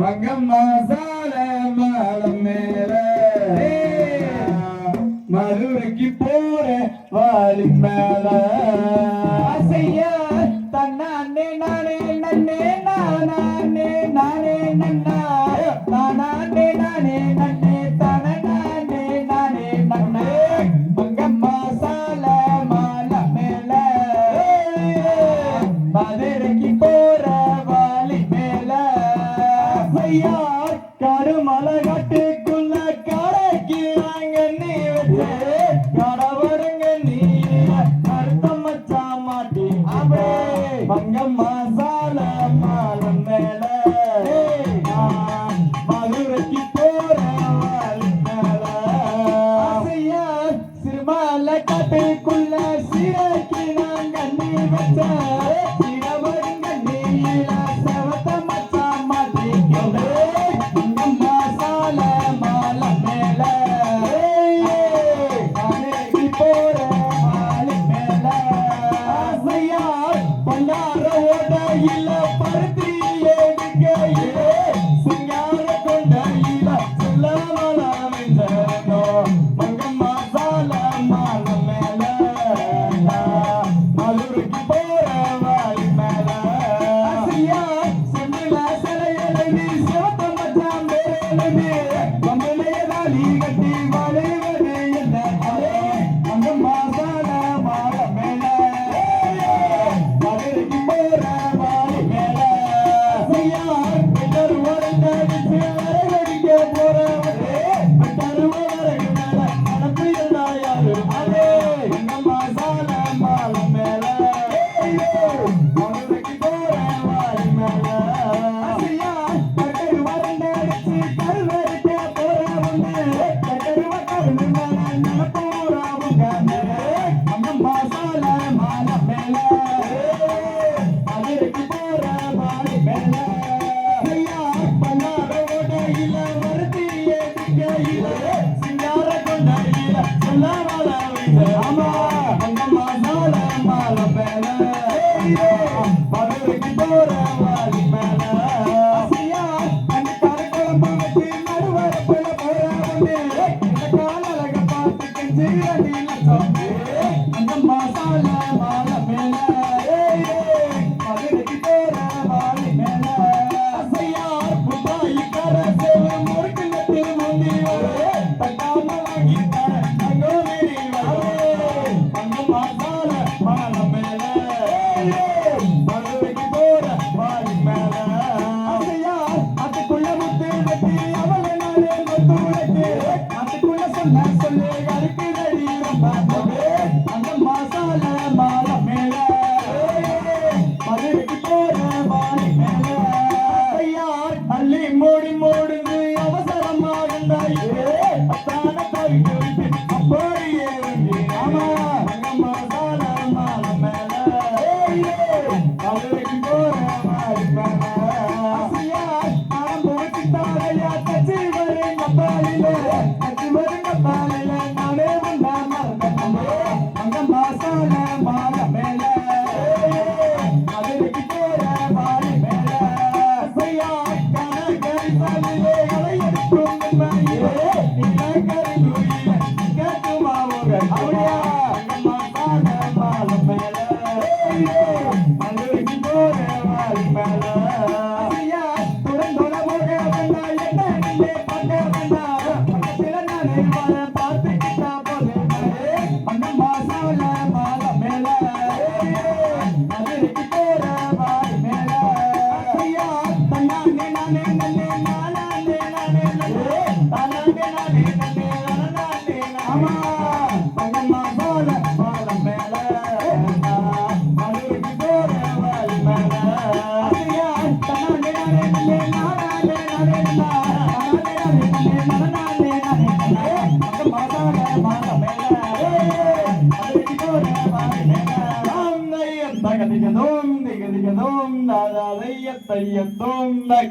மங்கம்மா சால மாலம் மேல மதுரைக்கு போற வாலி மேல அசையா தன்னே நானே நன்னே நானே நானே நன்னா நானே நானே நன்னே வேலைக்கு போற வாலி மேல ஐயா காடு மலை காட்டுக்குள்ள கடைக்கு நாங்க நீ வச்சு கடவருங்க நீ. அர்த்தம் மச்சா மாட்டி பங்கம் மசால மாலம் மேல. மதுரைக்கு போற வாலி மேல. சிறுமலை காட்டுக்குள்ள சிறைக்கு நாங்க நீ வச்ச. Amen. Yeah. அதுக்குள்ள முத்து வெட்டி அவளை பாடினோம் பார்த்துக்கிட்டா போல மேல திக தோம் திக திக தோம் தாதா தைய தைய தோம் தை